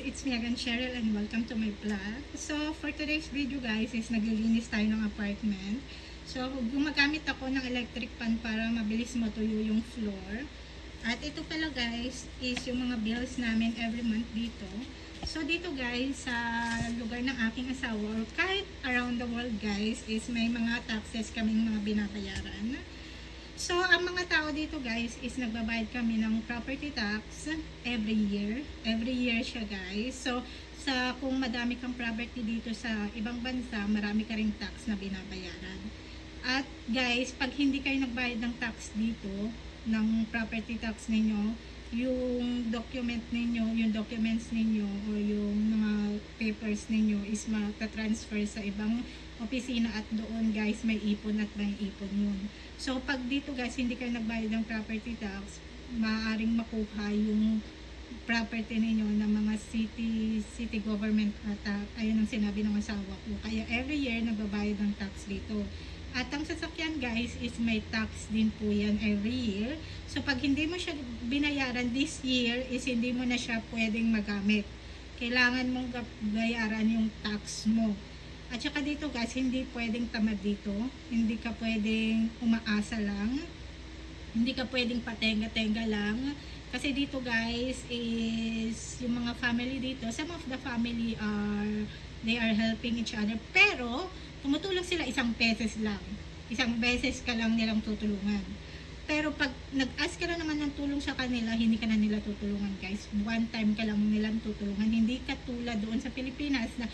it's me again Cheryl and welcome to my vlog. So for today's video guys is naglilinis tayo ng apartment. So gumagamit ako ng electric fan para mabilis matuyo yung floor. At ito pala guys is yung mga bills namin every month dito. So dito guys sa lugar ng aking asawa or kahit around the world guys is may mga taxes kaming mga binabayaran. So, ang mga tao dito guys is nagbabayad kami ng property tax every year. Every year siya guys. So, sa kung madami kang property dito sa ibang bansa, marami ka ring tax na binabayaran. At guys, pag hindi kayo nagbayad ng tax dito, ng property tax ninyo, yung document ninyo, yung documents ninyo or yung mga papers ninyo is matatransfer sa ibang opisina at doon guys may ipon at may ipon yun. So pag dito guys hindi kayo nagbayad ng property tax, maaaring makuha yung property ninyo ng mga city city government at uh, ayun ang sinabi ng asawa ko. Kaya every year nagbabayad ng tax dito. At ang sasakyan guys is may tax din po yan every year. So pag hindi mo siya binayaran this year is hindi mo na siya pwedeng magamit. Kailangan mong bayaran yung tax mo. At saka dito guys, hindi pwedeng tamad dito. Hindi ka pwedeng umaasa lang. Hindi ka pwedeng patenga-tenga lang. Kasi dito guys is yung mga family dito, some of the family are they are helping each other. Pero tumutulong sila isang beses lang. Isang beses ka lang nilang tutulungan. Pero pag nag-ask ka na naman ng tulong sa kanila, hindi ka na nila tutulungan guys. One time ka lang nilang tutulungan. Hindi ka tulad doon sa Pilipinas na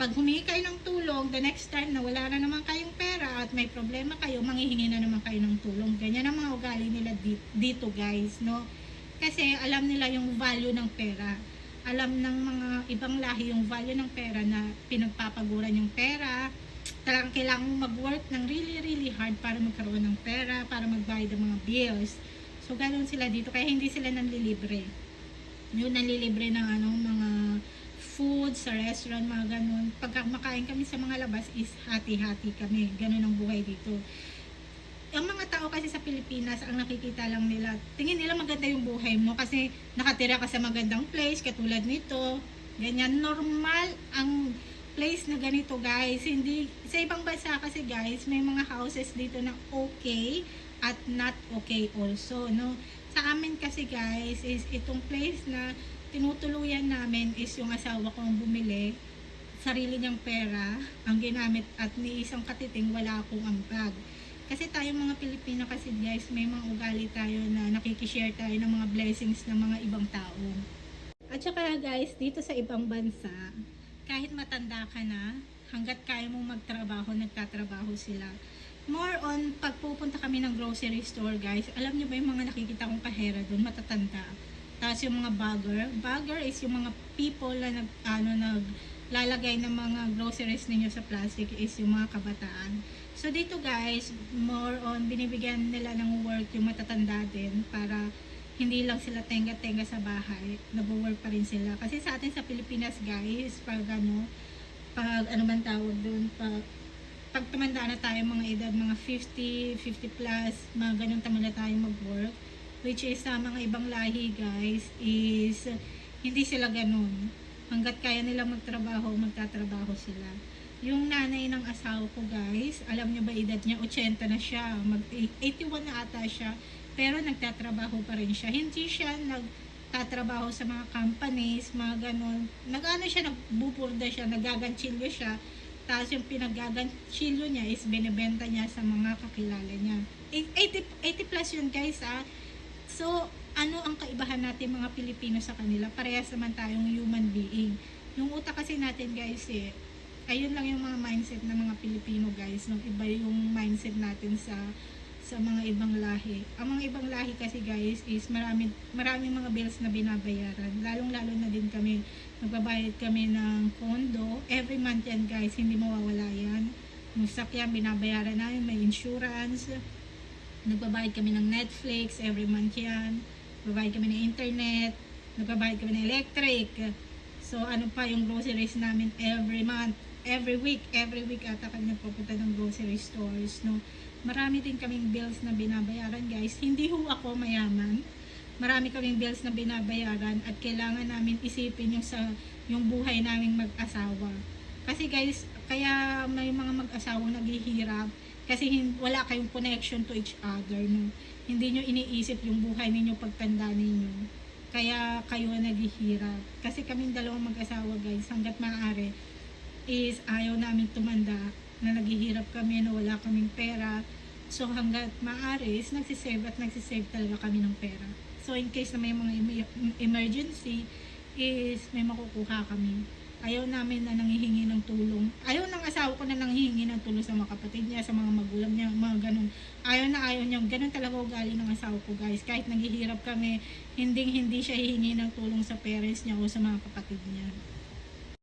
pag humingi kayo ng tulong, the next time na wala na naman kayong pera at may problema kayo, manghihingi na naman kayo ng tulong. Ganyan ang mga ugali nila di- dito guys, no? Kasi alam nila yung value ng pera. Alam ng mga ibang lahi yung value ng pera na pinagpapaguran yung pera. Talagang kailangan mag-work ng really, really hard para magkaroon ng pera, para magbayad ng mga bills. So, ganun sila dito. Kaya hindi sila nanlilibre. Yung nanlilibre ng ano, mga food sa restaurant, mga ganun. Pagka makain kami sa mga labas is hati-hati kami. Ganun ang buhay dito. Ang mga tao kasi sa Pilipinas, ang nakikita lang nila, tingin nila maganda yung buhay mo kasi nakatira ka sa magandang place, katulad nito. Ganyan, normal ang place na ganito guys. Hindi, sa ibang bansa kasi guys, may mga houses dito na okay at not okay also, no? Sa amin kasi guys, is itong place na tinutuluyan namin is yung asawa kong bumili sarili niyang pera ang ginamit at ni isang katiting wala akong ambag. Kasi tayo mga Pilipino kasi guys, may mga ugali tayo na nakikishare tayo ng mga blessings ng mga ibang tao. At saka guys, dito sa ibang bansa, kahit matanda ka na, hanggat kaya mong magtrabaho, nagtatrabaho sila. More on, pag pupunta kami ng grocery store guys, alam niyo ba yung mga nakikita kong kahera doon, matatanda. Tapos yung mga bagger, bagger is yung mga people na nag, ano, naglalagay ng mga groceries ninyo sa plastic is yung mga kabataan. So dito guys, more on binibigyan nila ng work yung matatanda din para hindi lang sila tenga-tenga sa bahay, nag-work pa rin sila. Kasi sa atin sa Pilipinas guys, pag ano, pag ano man tawag doon, pag, pag tumanda na tayo mga edad, mga 50, 50 plus, mga ganun tama na tayo mag-work. Which is sa mga ibang lahi guys, is hindi sila ganun. Hanggat kaya nilang magtrabaho, magtatrabaho sila. Yung nanay ng asawa ko guys, alam nyo ba edad niya? 80 na siya. Mag 81 na ata siya. Pero nagtatrabaho pa rin siya. Hindi siya nagtatrabaho sa mga companies, mga ganun. Nag-ano siya, nagbupurda siya, nagaganchilyo siya. Tapos yung pinagaganchilyo niya is binibenta niya sa mga kakilala niya. 80, 80 plus yun guys ah. So, ano ang kaibahan natin mga Pilipino sa kanila? Parehas naman tayong human being. Yung utak kasi natin guys eh, ayun lang yung mga mindset ng mga Pilipino guys. No? Iba yung mindset natin sa sa mga ibang lahi. Ang mga ibang lahi kasi guys is marami maraming mga bills na binabayaran. Lalong-lalo na din kami magbabayad kami ng kondo. Every month yan guys, hindi mawawala yan. Yung sakyan binabayaran namin, may insurance. Nagbabayad kami ng Netflix every month yan. Nagbabayad kami ng internet. Nagbabayad kami ng electric. So ano pa yung groceries namin every month, every week, every week ata kami nagpupunta ng grocery stores, no. Marami din kaming bills na binabayaran, guys. Hindi ho ako mayaman. marami kaming bills na binabayaran at kailangan namin isipin yung sa yung buhay naming mag-asawa. Kasi guys, kaya may mga mag-asawa naghihirap kasi wala kayong connection to each other, no? Hindi nyo iniisip yung buhay ninyo pagtanda ninyo. Kaya kayo naghihirap. Kasi kaming dalawang mag-asawa guys, hanggat maaari, is ayaw namin tumanda na naghihirap kami na wala kaming pera. So hanggat maaari is nagsisave at nagsisave talaga kami ng pera. So in case na may mga em- emergency is may makukuha kami. Ayaw namin na nanghihingi ng tulong. Ayaw ng asawa ko na nanghihingi ng tulong sa mga kapatid niya, sa mga magulang niya, mga ganun. Ayaw na ayaw niya. Ganun talaga ugali ng asawa ko guys. Kahit naghihirap kami, hindi hindi siya hihingi ng tulong sa parents niya o sa mga kapatid niya.